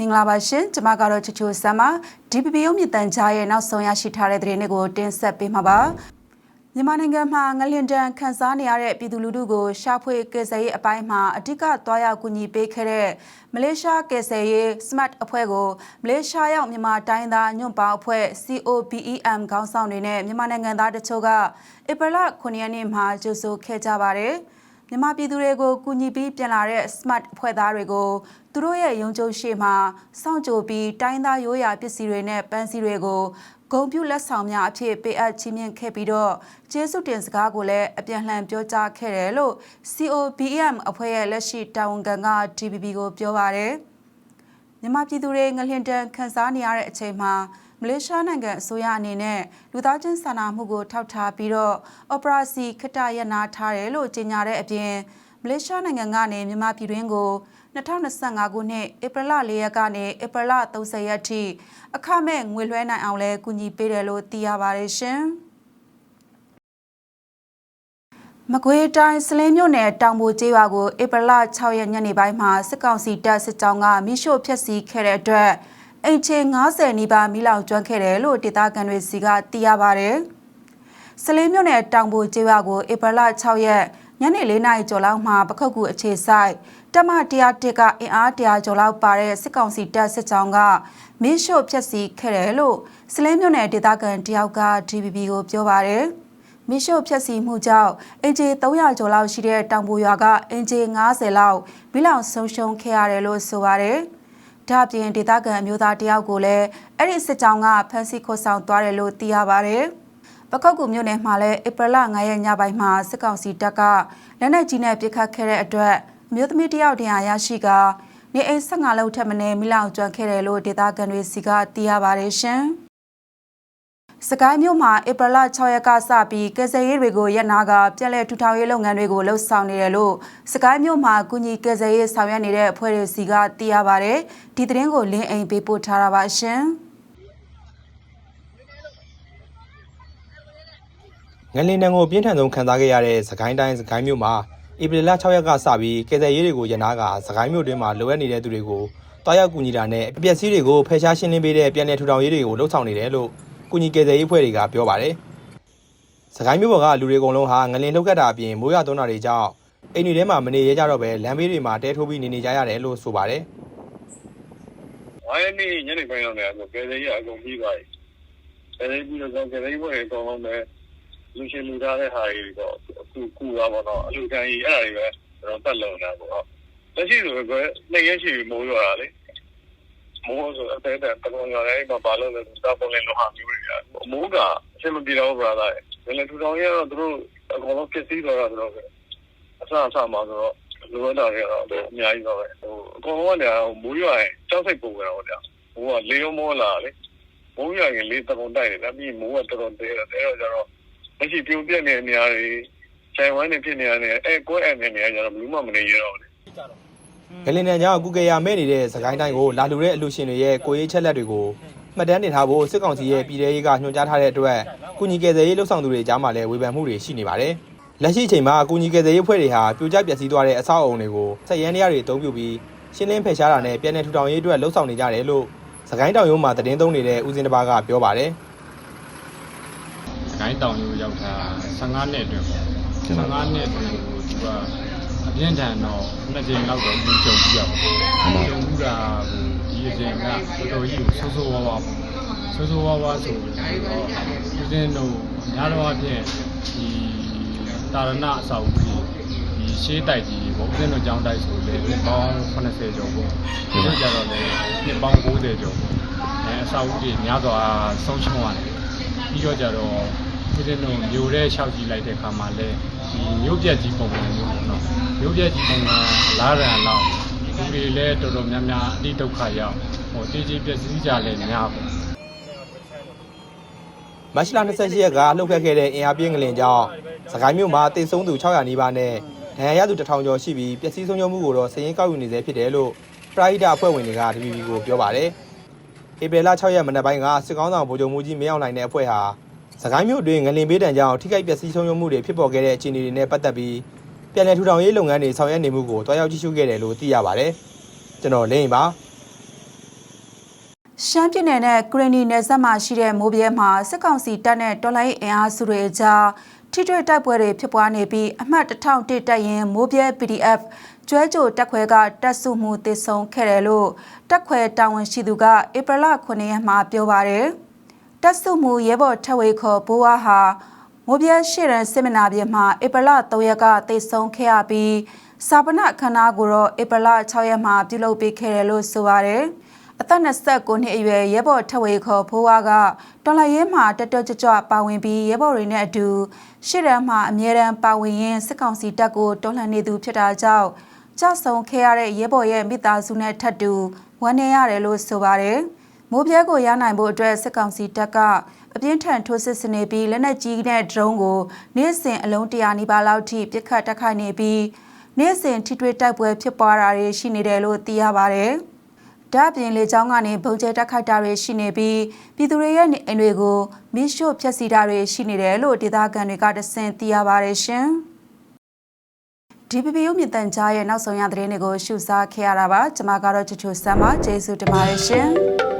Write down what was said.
မင်္ဂလာပါရှင်ကျွန်မကတော့ချူချူဆမ်ပါ DPP ရုံးမြင့်တန်ကြားရဲ့နောက်ဆုံးရရှိထားတဲ့သတင်းတွေကိုတင်ဆက်ပေးမှာပါမြန်မာနိုင်ငံမှာငလင်တန်ခန်းစားနေရတဲ့ပြည်သူလူထုကိုရှာဖွေကယ်ဆယ်ရေးအပိုင်းမှာအ धिक သွားရောက်ကူညီပေးခဲ့တဲ့မလေးရှားကယ်ဆယ်ရေး SMART အဖွဲ့ကိုမလေးရှားရောက်မြန်မာတိုင်းသားညွန့်ပေါင်းအဖွဲ့ COPEM ခေါင်းဆောင်တွေနဲ့မြန်မာနိုင်ငံသားတချို့ကဧပြီလ9ရက်နေ့မှာကြိုဆိုခဲ့ကြပါတယ်။ မြန်မာပြည်သူတွေကိုကူညီပြီးပြန်လာတဲ့ smart ဖွဲ့သားတွေကိုသူတို့ရဲ့ရုံကြုံရှေ့မှာစောင့်ကြိုပြီးတိုင်းသားရိုးရာပစ္စည်းတွေနဲ့ပန်းစည်းတွေကိုဂုံပြူလက်ဆောင်များအဖြစ်ပေးအပ်ချီးမြှင့်ခဲ့ပြီးတော့ကျေးဇူးတင်စကားကိုလည်းအပြန်လှန်ပြောကြားခဲ့တယ်လို့ COBM အဖွဲ့ရဲ့လက်ရှိတာဝန်ခံက DPP ကိုပြောပါရယ် မြန်မာပြည်သူတွေငလျင်တန်ခန်းစားနေရတဲ့အချိန်မှာမလေးရှားနိုင်ငံအစိုးရအနေနဲ့လူသားချင်းစာနာမှုကိုထောက်ထားပြီးတော့ operation ခတ္တရနာထားတယ်လို့ကြေညာတဲ့အပြင်မလေးရှားနိုင်ငံကနေမြန်မာပြည်တွင်းကို2025ခုနှစ်ဧပြီလ4ရက်ကနေဧပြီလ30ရက်ထိအခမဲ့ငွေလွှဲနိုင်အောင်လဲကူညီပေးတယ်လို့သိရပါတယ်ရှင်။ မကွေးတိုင်းစလင်းမြို့နယ်တောင်ပိုကျေးရွာကိုဧပြီလ6ရက်ညနေပိုင်းမှာစစ်ကောင်စီတပ်စစ်ကြောင်းကမိရှို့ဖျက်ဆီးခဲ့တဲ့အတွက်အိမ်ချေ90နီးပါးမိလောင်ကျွမ်းခဲ့တယ်လို့ဒေသခံတွေစီကသိရပါတယ်။စလင်းမြို့နယ်တောင်ပိုကျေးရွာကိုဧပြီလ6ရက်ညနေ4နာရီကျော်လောက်မှာပခုတ်ကူအခြေဆိုင်တမတရားတစ်ကအင်အားတရားကျော်လောက်ပါတဲ့စစ်ကောင်စီတပ်စစ်ကြောင်းကမင်းရှို့ဖျက်ဆီးခဲ့တယ်လို့စလင်းမြို့နယ်ဒေသခံတယောက်က DPP ကိုပြောပါတယ်။ မင်းရှို့ဖျက်ဆီးမှုကြောင့်အင်ဂျီ300ကျော်လောက်ရှိတဲ့တောင်ပူရွာကအင်ဂျီ90လောက်မိလောင်ဆုံးရှုံးခဲ့ရတယ်လို့ဆိုပါတယ်။ဒါ့အပြင်ဒေသခံအမျိုးသားတယောက်ကိုလည်းအဲ့ဒီစစ်ကြောင်းကဖမ်းဆီးခေါ်ဆောင်သွားတယ်လို့သိရပါတယ်။ပကောက်ကူမြို့နယ်မှာလည်းဧပြီလ9ရက်ညပိုင်းမှာစစ်ကောင်စီတပ်ကလက်နက်ကြီးနဲ့ပစ်ခတ်ခဲ့တဲ့အတွက်မြို့သမီးတယောက်တရားရရှိကနေအိမ်15လောက်ထပ်မင်းမိလောင်ကျွမ်းခဲ့တယ်လို့ဒေသခံတွေစီကသိရပါတယ်ရှင်။ စကိုင်းမြို့မှာဧပြီလ6ရက်ကစပြီးကယ်ဆယ်ရေးတွေကိုရက်နာကပြည်လဲထူထောင်ရေးလုပ်ငန်းတွေကိုလှုပ်ဆောင်နေတယ်လို့စကိုင်းမြို့မှာကုညီကယ်ဆယ်ရေးဆောင်ရွက်နေတဲ့အဖွဲ့တွေစီကသိရပါတယ်။ဒီသတင်းကိုလင်းအိမ်ပေးပို့ထားတာပါရှင်။ငလင်တန်ကိုပြင်းထန်ဆုံးခံစားခဲ့ရတဲ့စကိုင်းတိုင်းစကိုင်းမြို့မှာဧပြီလ6ရက်ကစပြီးကယ်ဆယ်ရေးတွေကိုရနာကစကိုင်းမြို့တွင်းမှာလိုအပ်နေတဲ့သူတွေကိုတွားရောက်ကူညီတာနဲ့အပျက်စီးတွေကိုဖယ်ရှားရှင်းလင်းပေးတဲ့ပြည်내ထူထောင်ရေးတွေကိုလှုပ်ဆောင်နေတယ်လို့ ကူညီကယ်ဆယ်ရေးအဖွဲ့တွေကပြောပါတယ်။စကိုင်းမြို့ပေါ်ကလူတွေအကုန်လုံးဟာငလင်လှုပ်ခတ်တာအပြင်မိုးရွာသွန်းတာတွေကြောင့်အိမ်တွေထဲမှာမနေရကြတော့ပဲလမ်းဘေးတွေမှာတဲထိုးပြီးနေနေကြရတယ်လို့ဆိုပါတယ်။ဝိုင်းနေညနေပိုင်းတော့လည်းကယ်ဆယ်ရေးအကုန်ပြီးသွားပြီ။ကယ်ဆယ်ရေးပြီးတော့ကယ်ဆယ်ရေးဘက်အကုန်လုံးပဲလူရှင်လူသားတဲ့ဟာတွေတော့အခုကူတာပေါ့နော်အလူတန်းကြီးအဲ့ဒါတွေပဲကျွန်တော်တက်လုံတာပေါ့။လက်ရှိဆိုတော့နှစ်ရက်ရှိပြီမိုးရွာတာလေ။ မိုးဆိုအသေးတဲ့တကုံရွာလေးမှာပါလို့လည်းတောက်ပုံလေးလိုဟာမျိုးတွေ။မိုးကအဆင်မပြေတော့ဘူး brother ။ဒါလည်းထူထောင်ရေးတော့သူတို့အကုန်လုံးဖြစ်စည်းတော့တာဆိုတော့အဆအဆမှာဆိုတော့လိုအပ်တာတွေကတော့အများကြီးပါပဲဟိုအကုန်လုံးကလည်းမိုးရွာရင်ကြောက်စိတ်ပုံပဲတော့ဗျာမိုးကလေးရောမောလာလေမိုးရွာရင်လေးတကုံတိုက်တယ်ဒါပြီးမိုးကတော်တော်တဲတယ်တဲတော့ကျတော့လက်ရှိပြုံပြက်နေတဲ့နေရာတွေခြံဝမ်းနေဖြစ်နေရတယ်အဲကွဲအဲ့နေနေရကျတော့ဘူးမှမနေရတော့ဘူး။ ငလင်တန်ကြောင့်ကုကေယာမဲ့နေတဲ့စကိုင်းတိုင်းကိုလာလူတဲ့အလူရှင်တွေရဲ့ကိုရေးချက်လက်တွေကိုမှတ်တမ်းတင်ထားဖို့စစ်ကောင်စီရဲ့ပြည်ထရေးကညွှန်ကြားထားတဲ့အတွက်ကုညီကယ်ဆယ်ရေးလှုပ်ဆောင်သူတွေကြားမှာလည်းဝေဖန်မှုတွေရှိနေပါတယ်။လက်ရှိအချိန်မှာကုညီကယ်ဆယ်ရေးအဖွဲ့တွေဟာပြိုကျပျက်စီးသွားတဲ့အဆောက်အအုံတွေကိုစက်ရန်တရားတွေအသုံးပြုပြီးရှင်းလင်းဖယ်ရှားတာနဲ့ပြည်내ထူထောင်ရေးအတွက်လှုပ်ဆောင်နေကြတယ်လို့စကိုင်းတောင်ရုံးမှာသတင်းသုံးနေတဲ့ဦးစင်တပါကပြောပါတယ်။ဂိုင်းတောင်ရိုးရောက်တာ15နှစ်အတွင်းပေါ့15နှစ်အတွင်းကိုသူက အပြင်းထန်တော့နှစ်ကြိမ်လောက်တော့ကြုံပြီးရောက်ကြုံမှုတာကိုဒီအချိန်ကတော်တော်ကြီးကိုဆိုးဆိုးဝါးဝါဆိုးဆိုးဝါးဝါဆိုတော့ဦးဇင်းတို့များတော့အဖြစ်ဒီတာရဏအစာအုပ်ကြီးဒီရှေးတိုက်ကြီးပေါ့ဦးဇင်းတို့ကျောင်းတိုက်ဆိုလေနှစ်ပေါင်း80ကျော်ပေါ့ဒီလိုကြတော့လေနှစ်ပေါင်း90ကျော်ပေါ့အဲအစာအုပ်ကြီးများစွာဆုံးရှုံးရတယ်ပြီးတော့ကြတော့ဒီတဲ့တော့မျိုးတဲ့ရှောက်ကြည့်လိုက်တဲ့ခါမှာလဲ ဒီမျိုးပြက်ကြီးပုံစံမျိုးပေါ့နော်မျိုးပြက်ကြီးပုံစံလားရန်တော့ဒီတွေလဲတော်တော်များများအတိဒုက္ခရောက်ဟိုတေးကြီးပြက်စီးကြလဲများပေါ့မတ်လ28ရက်ကလှုပ်ခတ်ခဲ့တဲ့အင်အားပြင်းငလင်ကြောင့်စကိုင်းမြို့မှာတိတ်ဆုံးသူ600နီးပါးနဲ့ဒဏ်ရာရသူ1000ကျော်ရှိပြီးပျက်စီးဆုံးရှုံးမှုကိုတော့စည်ရင်းကောက်ယူနေဆဲဖြစ်တယ်လို့ပရာဟိတအဖွဲ့ဝင်တွေက DPP ကိုပြောပါတယ်။ဧပြီလ6ရက်မနက်ပိုင်းကစစ်ကောင်းဆောင်ဗိုလ်ချုပ်မှုကြီးမင်းအောင်လှိုင်တဲ့အဖွဲ့ဟာ စကိုင်းမြို့တွင်ငလင်ပေးတံကြောင့်ထိခိုက်ပျက်စီးဆုံးရှုံးမှုတွေဖြစ်ပေါ်ခဲ့တဲ့အခြေအနေတွေနဲ့ပတ်သက်ပြီးပြည်내ထူထောင်ရေးလုပ်ငန်းတွေဆောင်ရွက်နေမှုကိုတွားရောက်ကြည့်ရှုခဲ့တယ်လို့သိရပါတယ်။ကျွန်တော်လင်းရင်ပါရှမ်းပြည်နယ်နဲ့ကရင်နီနယ်စပ်မှာရှိတဲ့မိုးပြဲမှာစစ်ကောင်စီတပ်နဲ့တော်လိုင်းအင်အားစုတွေအကြားထိတွေ့တိုက်ပွဲတွေဖြစ်ပွားနေပြီးအမှတ်1001တပ်ရင်မိုးပြဲ PDF ကျွဲကြိုတက်ခွဲကတပ်စုမှုတည်ဆုံခဲ့တယ်လို့တက်ခွဲတာဝန်ရှိသူကဧပြီလ9ရက်မှာပြောပါတယ်။ တပ်စုမှုရဲဘော်ထက်ဝေခေါ်ဘိုးဝါဟာမိုးပြဲရှေ့ရန်စစ်မနာပြင်မှာဧပြီလ3ရက်ကတည်ဆုံခဲ့ရပြီးစာပနအခမ်းအနားကိုတော့ဧပြီလ6ရက်မှာပြုလုပ်ပေးခဲ့တယ်လို့ဆိုပါတယ်။အသက်29နှစ်အရွယ်ရဲဘော်ထက်ဝေခေါ်ဖိုးဝါကတော်လရဲမှာတက်တက်ကြွကြွပါဝင်ပြီးရဲဘော်တွေနဲ့အတူရှေ့ရန်မှာအမြဲတမ်းပါဝင်ရင်းစစ်ကောင်စီတပ်ကိုတော်လှန်နေသူဖြစ်တာကြောင့်ကြဆုံခဲ့ရတဲ့ရဲဘော်ရဲ့မိသားစုနဲ့ထပ်တူဝမ်းနည်းရတယ်လို့ဆိုပါတယ်။ မိုးပြဲကိုရနိုင်ဖို့အတွက်စစ်ကောင်စီတပ်ကအပြင်းထန်ထိုးစစ်ဆင်နေပြီးလက်နက်ကြီးနဲ့ဒရုန်းကိုနေ့စဉ်အလုံးတရာနီးပါးလောက်ထိပစ်ခတ်တိုက်ခိုက်နေပြီးနေ့စဉ်ထိတွေ့တိုက်ပွဲဖြစ်ပွားတာတွေရှိနေတယ်လို့သိရပါတယ်။ဒါ့အပြင်လေကြောင်းကနေဘုံကျဲတိုက်ခိုက်တာတွေရှိနေပြီးပြည်သူတွေရဲ့နေအိမ်တွေကိုမိရှို့ဖျက်ဆီးတာတွေရှိနေတယ်လို့ဒေသခံတွေကတဆင့်သိရပါတယ်ရှင်။ DPP ရုပ်မြင့်တန်ကြားရဲ့နောက်ဆုံးရသတင်းတွေကိုရှုစားခဲ့ရတာပါကျွန်မကတော့ချူချူဆမ်းပါကျေးဇူးတင်ပါတယ်ရှင်